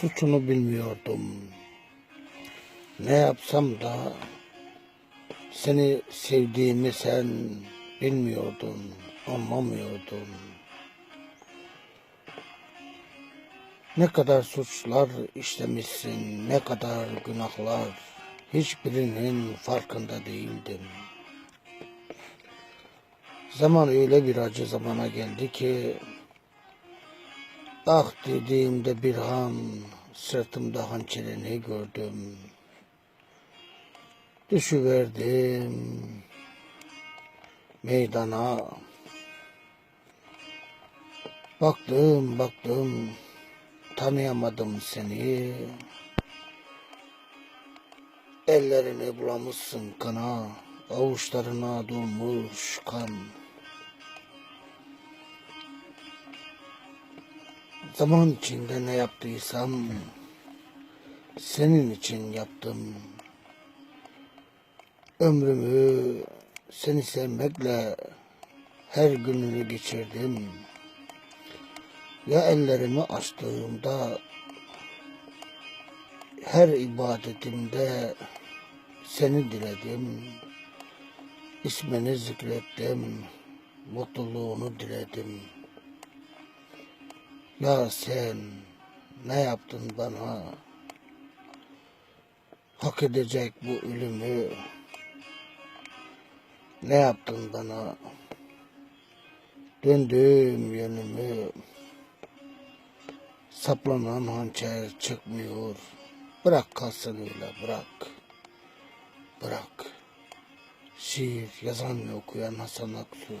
Suçunu bilmiyordum. Ne yapsam da seni sevdiğimi sen bilmiyordun, anlamıyordun. Ne kadar suçlar işlemişsin, ne kadar günahlar, hiçbirinin farkında değildim. Zaman öyle bir acı zamana geldi ki, ah dediğimde bir an sırtımda hançerini gördüm. Düşüverdim meydana. Baktım baktım tanıyamadım seni. Ellerini bulamışsın kana, avuçlarına dolmuş kan. Zaman içinde ne yaptıysam senin için yaptım. Ömrümü seni sevmekle her gününü geçirdim. Ya ellerimi açtığımda her ibadetimde seni diledim. İsmini zikrettim. Mutluluğunu diledim. Ya sen ne yaptın bana? Hak edecek bu ölümü. Ne yaptın bana? Döndüğüm yönümü saplanan hançer çıkmıyor. Bırak kalsın öyle bırak. Bırak. Şiir yazan ve okuyan Hasan Aksu.